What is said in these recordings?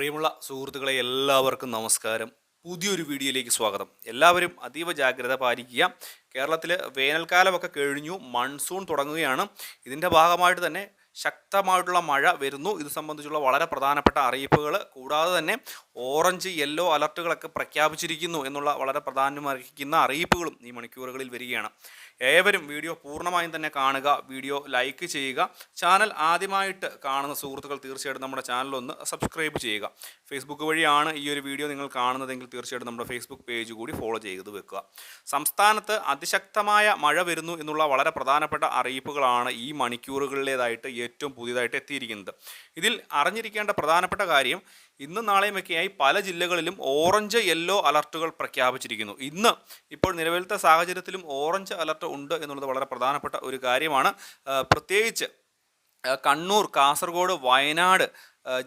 പ്രിയമുള്ള സുഹൃത്തുക്കളെ എല്ലാവർക്കും നമസ്കാരം. പുതിയൊരു വീഡിയോയിലേക്ക് സ്വാഗതം. എല്ലാവരും അതീവ ജാഗ്രത പാലിക്കുക. കേരളത്തിൽ വേനൽക്കാലമൊക്കെ കഴിഞ്ഞു മൺസൂൺ തുടങ്ങുകയാണ്. ഇതിന്റെ ഭാഗമായിട്ട് തന്നെ ശക്തമായിട്ടുള്ള മഴ വരുന്നു. ഇത് സംബന്ധിച്ചുള്ള വളരെ പ്രധാനപ്പെട്ട അറിയിപ്പുകൾ കൂടാതെ തന്നെ ഓറഞ്ച് യെല്ലോ അലർട്ടുകളൊക്കെ പ്രഖ്യാപിച്ചിരിക്കുന്നു എന്നുള്ള വളരെ പ്രധാനമർഹിക്കുന്ന അറിയിപ്പുകളും ഈ മണിക്കൂറുകളിൽ വരികയാണ്. ഏവരും വീഡിയോ പൂർണമായും തന്നെ കാണുക വീഡിയോ ലൈക്ക് ചെയ്യുക. ചാനൽ ആദ്യമായിട്ട് കാണുന്ന സുഹൃത്തുക്കൾ തീർച്ചയായിട്ടും നമ്മുടെ ചാനൽ ഒന്ന് സബ്സ്ക്രൈബ് ചെയ്യുക. ഫേസ്ബുക്ക് വഴിയാണ് ഈ ഒരു വീഡിയോ നിങ്ങൾ കാണുന്നതെങ്കിൽ തീർച്ചയായിട്ടും നമ്മുടെ ഫേസ്ബുക്ക് പേജ് കൂടി ഫോളോ ചെയ്ത് വെക്കുക. സംസ്ഥാനത്ത് അതിശക്തമായ മഴ വരുന്നു എന്നുള്ള വളരെ പ്രധാനപ്പെട്ട അറിയിപ്പുകളാണ് ഈ മണിക്കൂറുകളിലേതായിട്ട് ഏറ്റവും പുതിയതായിട്ട് എത്തിയിരിക്കുന്നത്. ഇതിൽ അറിഞ്ഞിരിക്കേണ്ട പ്രധാനപ്പെട്ട കാര്യം ഇന്നും നാളെയുമൊക്കെയായി പല ജില്ലകളിലും ഓറഞ്ച് യെല്ലോ അലർട്ടുകൾ പ്രഖ്യാപിച്ചിരിക്കുന്നു. ഇന്ന് ഇപ്പോൾ നിലവിലത്തെ സാഹചര്യത്തിലും ഓറഞ്ച് അലർട്ട് ഉണ്ട് എന്നുള്ളത് വളരെ പ്രധാനപ്പെട്ട ഒരു കാര്യമാണ്. പ്രത്യേകിച്ച് കണ്ണൂർ കാസർഗോഡ് വയനാട്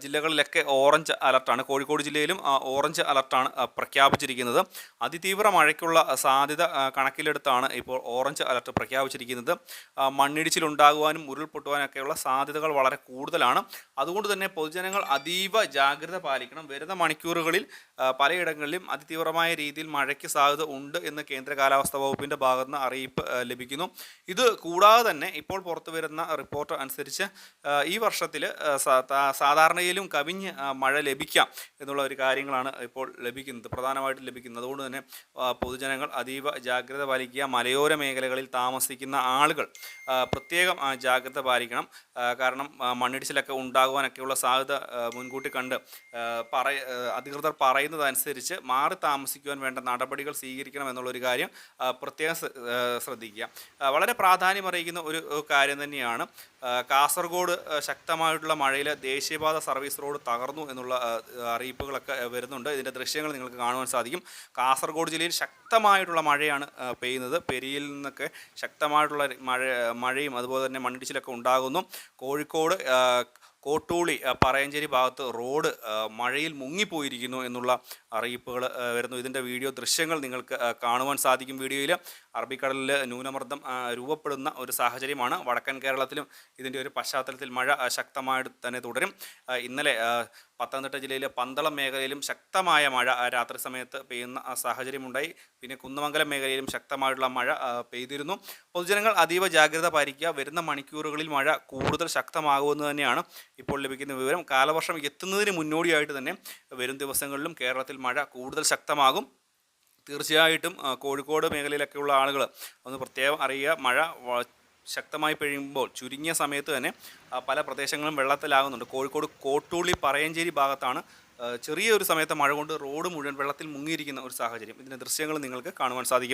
ജില്ലകളിലൊക്കെ ഓറഞ്ച് അലർട്ടാണ് കോഴിക്കോട് ജില്ലയിലും ഓറഞ്ച് അലർട്ടാണ് പ്രഖ്യാപിച്ചിരിക്കുന്നത്. അതിതീവ്ര മഴയ്ക്കുള്ള സാധ്യത കണക്കിലെടുത്താണ് ഇപ്പോൾ ഓറഞ്ച് അലർട്ട് പ്രഖ്യാപിച്ചിരിക്കുന്നത്. മണ്ണിടിച്ചിലുണ്ടാകുവാനും ഉരുൾപൊട്ടുവാനൊക്കെയുള്ള സാധ്യതകൾ വളരെ കൂടുതലാണ്. അതുകൊണ്ട് തന്നെ പൊതുജനങ്ങൾ അതീവ ജാഗ്രത പാലിക്കണം. വരുന്ന മണിക്കൂറുകളിൽ പലയിടങ്ങളിലും അതിതീവ്രമായ രീതിയിൽ മഴയ്ക്ക് സാധ്യത ഉണ്ട് എന്ന് കേന്ദ്ര കാലാവസ്ഥാ വകുപ്പിന്റെ ഭാഗത്ത് നിന്ന് അറിയിപ്പ് ലഭിക്കുന്നു. ഇത് കൂടാതെ തന്നെ ഇപ്പോൾ പുറത്തു വരുന്ന റിപ്പോർട്ട് അനുസരിച്ച് ഈ വർഷത്തിൽ സാധാരണയിലും കവിഞ്ഞ് മഴ ലഭിക്കാം എന്നുള്ള ഒരു കാര്യങ്ങളാണ് ഇപ്പോൾ ലഭിക്കുന്നത് പ്രധാനമായിട്ടും ലഭിക്കുന്നത്. അതുകൊണ്ട് തന്നെ പൊതുജനങ്ങൾ അതീവ ജാഗ്രത പാലിക്കുക. മലയോര മേഖലകളിൽ താമസിക്കുന്ന ആളുകൾ പ്രത്യേകം ജാഗ്രത പാലിക്കണം. കാരണം മണ്ണിടിച്ചിലൊക്കെ ഉണ്ടാകുവാനൊക്കെയുള്ള സാധ്യത മുൻകൂട്ടി കണ്ട് പറയ അധികൃതർ പറയുന്നതനുസരിച്ച് മാറി താമസിക്കുവാൻ വേണ്ട നടപടികൾ സ്വീകരിക്കണം എന്നുള്ളൊരു കാര്യം പ്രത്യേകം ശ്രദ്ധിക്കുക. വളരെ പ്രാധാന്യമറിയിക്കുന്ന ഒരു കാര്യം തന്നെയാണ് കാസർഗോഡ് ശക്തമായിട്ടുള്ള മഴയിൽ ദേശീയപാത സർവീസ് റോഡ് തകർന്നു എന്നുള്ള അറിയിപ്പുകളൊക്കെ വരുന്നുണ്ട്. ഇതിന്റെ ദൃശ്യങ്ങൾ നിങ്ങൾക്ക് കാണുവാൻ സാധിക്കും. കാസർഗോഡ് ജില്ലയിൽ ശക്തമായിട്ടുള്ള മഴയാണ് പെയ്യുന്നത്. പെരിയിൽ നിന്നൊക്കെ ശക്തമായിട്ടുള്ള മഴ മഴയും അതുപോലെ തന്നെ മണ്ണിടിച്ചിലൊക്കെ ഉണ്ടാകുന്നു. കോഴിക്കോട് കോട്ടൂളി പറയഞ്ചേരി ഭാഗത്ത് റോഡ് മഴയിൽ മുങ്ങിപ്പോയിരിക്കുന്നു എന്നുള്ള അറിയിപ്പുകൾ വരുന്നു. ഇതിന്റെ വീഡിയോ ദൃശ്യങ്ങൾ നിങ്ങൾക്ക് കാണുവാൻ സാധിക്കും വീഡിയോയിൽ. അറബിക്കടലിൽ ന്യൂനമർദ്ദം രൂപപ്പെടുന്ന ഒരു സാഹചര്യമാണ്. വടക്കൻ കേരളത്തിലും ഇതിന്റെ ഒരു പശ്ചാത്തലത്തിൽ മഴ ശക്തമായിട്ട് തന്നെ തുടരും. ഇന്നലെ പത്തനംതിട്ട ജില്ലയിലെ പന്തളം മേഖലയിലും ശക്തമായ മഴ രാത്രി സമയത്ത് പെയ്യുന്ന സാഹചര്യമുണ്ടായി. പിന്നെ കുന്നമംഗലം മേഖലയിലും ശക്തമായിട്ടുള്ള മഴ പെയ്തിരുന്നു. പൊതുജനങ്ങൾ അതീവ ജാഗ്രത പാലിക്കുക. വരുന്ന മണിക്കൂറുകളിൽ മഴ കൂടുതൽ ശക്തമാകുമെന്ന് തന്നെയാണ് ഇപ്പോൾ ലഭിക്കുന്ന വിവരം കാലവർഷം എത്തുന്നതിന് മുന്നോടിയായിട്ട് തന്നെ വരും ദിവസങ്ങളിലും കേരളത്തിൽ മഴ കൂടുതൽ ശക്തമാകും. തീർച്ചയായിട്ടും കോഴിക്കോട് മേഖലയിലൊക്കെയുള്ള ആളുകൾ ഒന്ന് പ്രത്യേകം അറിയുക. മഴ ശക്തമായി പെയ്യുമ്പോൾ ചുരുങ്ങിയ സമയത്ത് തന്നെ പല പ്രദേശങ്ങളും വെള്ളത്തിലാകുന്നുണ്ട്. കോഴിക്കോട് കോട്ടൂളി പറയഞ്ചേരി ഭാഗത്താണ് ചെറിയൊരു സമയത്ത് മഴ കൊണ്ട് റോഡ് മുഴുവൻ വെള്ളത്തിൽ മുങ്ങിയിരിക്കുന്ന ഒരു സാഹചര്യം. ഇതിന്റെ ദൃശ്യങ്ങൾ നിങ്ങൾക്ക് കാണുവാൻ സാധിക്കും.